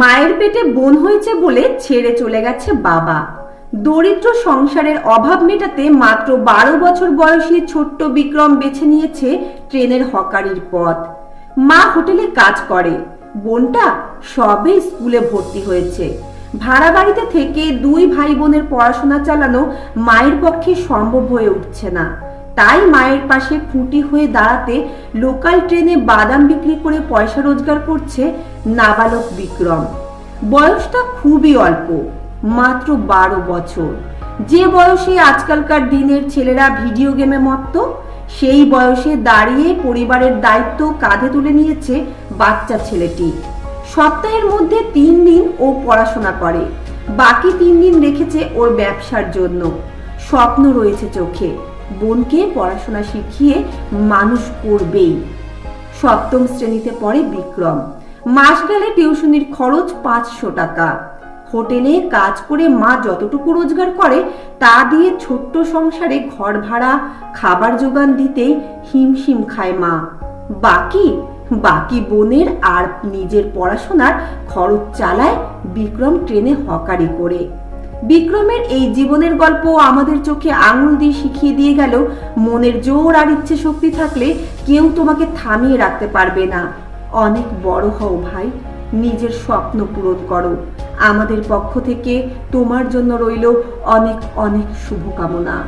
মায়ের পেটে বোন হয়েছে বলে ছেড়ে চলে গেছে বাবা। দরিদ্র সংসারের অভাব মেটাতে মাত্র বারো বছর বয়সী ছোট্ট বিক্রম বেছে নিয়েছে ট্রেনের হকারির পথ। মা হোটেলে কাজ করে। বোনটা সবে স্কুলে ভর্তি হয়েছে। ভাড়া বাড়িতে থেকে দুই ভাই বোনের পড়াশোনা চালানো মায়ের পক্ষে সম্ভব হয়ে উঠছে না। তাই মায়ের পাশে খুঁটি হয়ে দাঁড়াতে লোকাল ট্রেনে বাদাম বিক্রি করে পয়সা রোজগার করছে নাবালক বিক্রম। বয়সটা খুবই অল্প, মাত্র বারো বছর। যে বয়সে আজকালকার দিনের ছেলেরা ভিডিও গেমে মত্ত, সেই বয়সে দাঁড়িয়ে পরিবারের দায়িত্ব কাঁধে তুলে নিয়েছে বাচ্চা ছেলেটি। সপ্তাহের মধ্যে তিন দিন ও পড়াশোনা করে, বাকি তিন দিন রেখেছে ওর ব্যবসার জন্য। স্বপ্ন রয়েছে চোখে। বোনকে পড়াশোনা শিখিয়ে মানুষ করবেই। সপ্তম শ্রেণীতে পড়ে বিক্রম। মাস গেলে টিউশনির খরচ পাঁচশো টাকা। হোটেলে কাজ করে মা যতটুকু রোজগার করে, তা দিয়ে ছোট্ট সংসারে ঘর ভাড়া, খাবার জোগান দিতেই হিমশিম খায় মা। বাকি বাকি বোনের আর নিজের পড়াশোনার খরচ চালায় বিক্রম ট্রেনে হকারি করে। বিক্রমের এই জীবনের গল্প আমাদের চোখে আঙুল দিয়ে শিখিয়ে দিয়ে গেল, মনের জোর আর ইচ্ছে শক্তি থাকলে কেউ তোমাকে থামিয়ে রাখতে পারবে না। অনেক বড় হও ভাই, নিজের স্বপ্ন পূরণ করো। আমাদের পক্ষ থেকে তোমার জন্য রইল অনেক অনেক শুভকামনা।